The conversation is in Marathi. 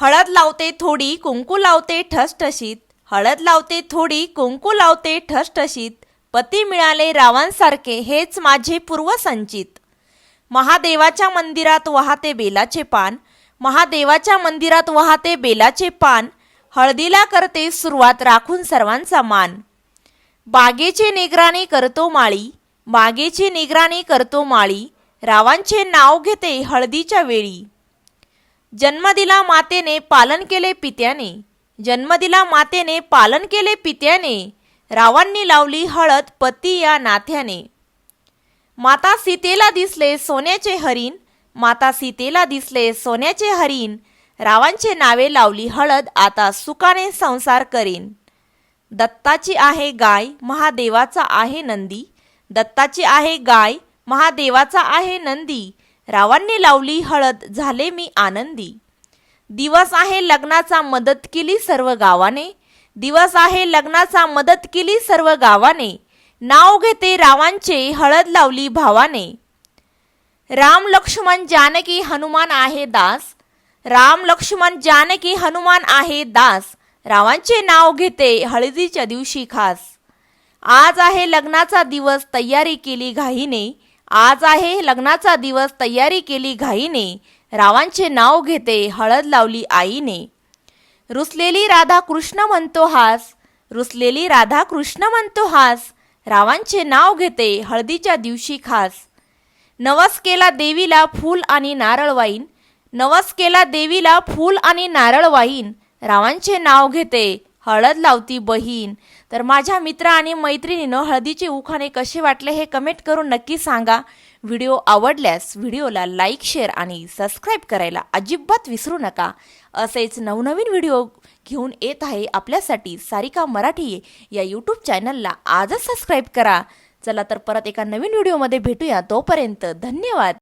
हळद लावते थोडी कुंकू लावते ठसठशीत. हळद लावते थोडी कुंकू लावते ठसठशीत. पती मिळाले रावांसारखे हेच माझे पूर्वसंचित. महादेवाच्या मंदिरात वाहते बेलाचे पान. महादेवाच्या मंदिरात वाहते बेलाचे पान. हळदीला करते सुरुवात राखून सर्वांचा मान. बागेची निगराणी करतो माळी. बागेची निगराणी करतो माळी. रावांचे नाव घेते हळदीच्या वेळी. जन्म दिला मातेने पालन केले पित्याने. जन्म दिला मातेने पालन केले पित्याने. रावांनी लावली हळद पती या नाथ्याने. माता सीतेला दिसले सोन्याचे हरिण. माता सीतेला दिसले सोन्याचे हरिण. रावांचे नावे लावली हळद आता सुखाने संसार करीन. दत्ताची आहे गाय महादेवाचा आहे नंदी. दत्ताची आहे गाय महादेवाचा आहे नंदी. रावांनी लावली हळद झाले मी आनंदी. दिवस आहे लग्नाचा मदत केली सर्व गावाने. दिवस आहे लग्नाचा मदत केली सर्व गावाने. नाव घेते रावांचे हळद लावली भावाने. राम लक्ष्मण जानकी हनुमान आहे दास. राम लक्ष्मण जानकी हनुमान आहे दास. रावांचे नाव घेते हळदीच्या दिवशी खास. आज आहे लग्नाचा दिवस तयारी केली घाईने. आज आहे लग्नाचा दिवस तयारी केली घाईने. रावांचे नाव घेते हळद लावली आईने. रुसलेली राधा कृष्ण म्हणतो हास रुसलेली राधा कृष्ण म्हणतो हास रावांचे नाव घेते हळदीच्या दिवशी खास. नवस केला देवीला फूल आणि नारळ वाईन नवस केला देवीला फूल आणि नारळ वाईन रावांचे नाव घेते हळद लावती बहीण तर माझ्या मित्र आणि मैत्रिणीनं हळदीचे उखाणे कसे वाटले हे कमेंट करून नक्की सांगा. व्हिडिओ आवडल्यास व्हिडिओला लाईक शेअर आणि सबस्क्राईब करायला अजिबात विसरू नका. असेच नवनवीन व्हिडिओ घेऊन येत आहे आपल्यासाठी सारिका मराठी या यूट्यूब चॅनलला आजच सबस्क्राईब करा. चला तर परत एका नवीन व्हिडिओमध्ये भेटूया. तोपर्यंत धन्यवाद.